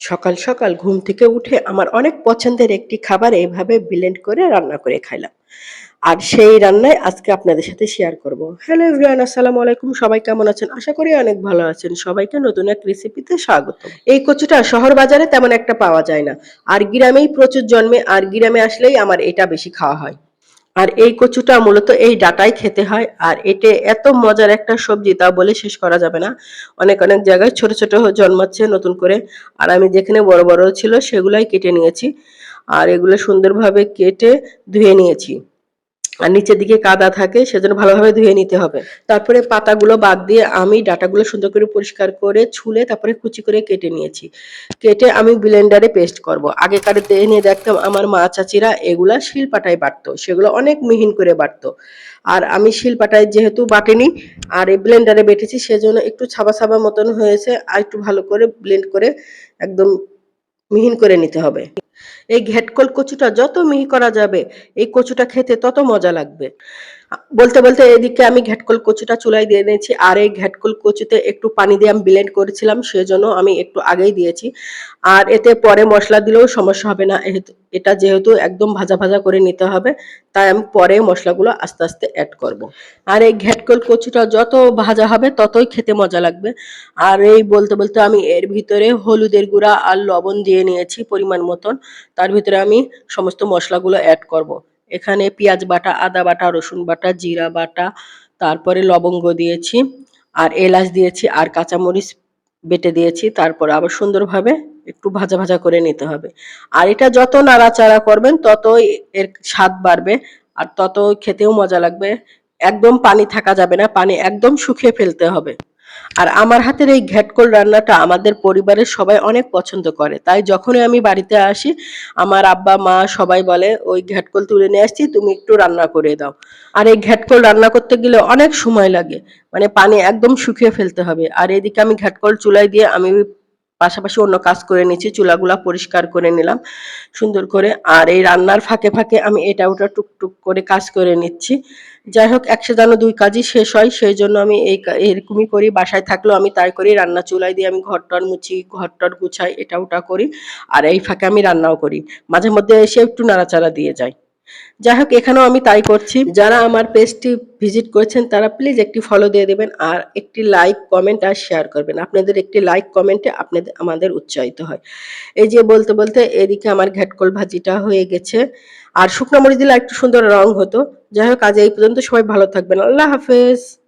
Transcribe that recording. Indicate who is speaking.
Speaker 1: সকাল সকাল ঘুম থেকে উঠে আমার অনেক পছন্দের একটি খাবার এইভাবে ব্লেন্ড করে রান্না করে খাইলাম। আর সেই রান্নায় আজকে আপনাদের সাথে শেয়ার করব। হ্যালো এভরিওয়ান আসসালামু আলাইকুম, সবাই কেমন আছেন? আশা করি অনেক ভালো আছেন। সবাইকে নতুন এক রেসিপিতে স্বাগত। এই কচুটা শহর বাজারে তেমন একটা পাওয়া যায় না। আর গ্রামেই প্রচুর জন্মে, আর গ্রামে আসলেই আমার এটা বেশি খাওয়া হয়। আর এই কচুটা মূলত এই ডাটাই খেতে হয়। আর এটা এত মজার একটা সবজি তা বলে শেষ করা যাবে না। অনেক অনেক জায়গায় ছোট ছোট জন্মাচ্ছে নতুন করে। আর আমি যেখানে বড় বড় ছিল সেগুলাই কেটে নিয়েছি। আর এগুলো সুন্দরভাবে কেটে ধুয়ে নিয়েছি। আর নিচের দিকে কাদা থাকে, সেজন্য ভালোভাবে ধুয়ে নিতে হবে। তারপরে পাতাগুলো বাদ দিয়ে আমি ডাটাগুলো সুন্দর করে পরিষ্কার করে ছুলে তারপরে কুচি করে কেটে নিয়েছি। কেটে আমি ব্লেন্ডারে পেস্ট করব। আগেকার নিয়ে দেখতাম আমার মা চাচিরা এগুলা শিলপাটায় বাটতো, সেগুলো অনেক মিহিন করে বাটতো। আর আমি শিলপাটায় যেহেতু বাটেনি, আর এই ব্লেন্ডারে বেটেছি, সেজন্য একটু ছাবা ছাবা মতন হয়েছে, আর একটু ভালো করে ব্লেন্ড করে একদম মিহিন করে নিতে হবে। এই ঘেটকল কচুটা যত মিহি করা যাবে, এই কচুটা খেতে তত মজা লাগবে। বলতে বলতে এদিকে আমি ঘেটকল কচুটা চুলাই দিয়ে নিয়েছি আর এই ঘেটকল কচুতে একটু পানি দিয়ে আমি ব্লেন্ড করেছিলাম, সেজন্য আমি একটু আগেই দিয়েছি। আর এতে পরে মশলা দিলেও সমস্যা হবে না এটা যেহেতু একদম ভাজা ভাজা করে নিতে হবে, তাই আমি পরে মশলাগুলো আস্তে আস্তে অ্যাড করব। আর এই ঘেটকল কচুটা যত ভাজা হবে, ততই খেতে মজা লাগবে। আর এই বলতে বলতে আমি এর ভিতরে হলুদের গুঁড়া আর লবণ দিয়ে নিয়েছি পরিমাণ মতন। তার ভিতরে আমি সমস্ত মশলাগুলো অ্যাড করব। এখানে পেঁয়াজ বাটা, আদা বাটা, রসুন বাটা, জিরা বাটা, তারপরে লবঙ্গ দিয়েছি, আর এলাচ দিয়েছি, আর কাঁচামরিচ বেটে দিয়েছি, তারপর আবার সুন্দরভাবে একটু ভাজা ভাজা করে নিতে হবে। আর এটা যত নাড়াচাড়া করবেন, ততই এর স্বাদ বাড়বে, আর তত খেতেও মজা লাগবে। একদম পানি থাকা যাবে না, পানি একদম শুকিয়ে ফেলতে হবে। আর আমার হাতের এই ঘ্যাটকোল রান্নাটা আমাদের পরিবারের সবাই অনেক পছন্দ করে। তাই যখনই আমি বাড়িতে আসি, আমার আব্বা, মা সবাই বলে, ওই ঘ্যাটকোল তুলে নিয়ে আসছি, তুমি একটু রান্না করে দাও। আর এই ঘ্যাটকোল রান্না করতে গেলে অনেক সময় লাগে। মানে পানি একদম শুকিয়ে ফেলতে হবে। আর এদিকে আমি ঘ্যাটকোল চুলায় দিয়ে আমি পাশাপাশি অন্য কাজ করে নিচ্ছি চুলাগুলা পরিষ্কার করে নিলাম, সুন্দর করে। আর এই রান্নার ফাঁকে ফাঁকে আমি এটা ওটা টুকটুক করে কাজ করে নিচ্ছি। যাই হোক একশো যেন দুই কাজই শেষ হয়, সেই জন্য আমি এই এরকমই করি, বাসায় থাকলেও আমি তাই করি, রান্না চুলায় দিয়ে আমি ঘর টর মুছি ঘর টর গুছাই, এটা ওটা করি। আর এই ফাঁকে আমি রান্নাও করি। মাঝে মধ্যে এসে একটু নাড়াচাড়া দিয়ে যাই। যাই হোক, এখানেও আমি তাই করছি। যারা আমার পেজটি ভিজিট করেছেন, তারা প্লিজ একটি ফলো দিয়ে দেবেন আর একটি লাইক কমেন্ট আর শেয়ার করবেন। আপনাদের একটি লাইক কমেন্টে আপনাদের, আমাদের উৎসাহিত হয়। এই যে বলতে বলতে এদিকে আমার ঘ্যাটকল ভাজিটা হয়ে গেছে। আর শুকনো মরিচ দিলে একটু সুন্দর রং হতো। যাই হোক, আজ এই পর্যন্ত সবাই ভালো থাকবেন। আল্লাহ হাফেজ।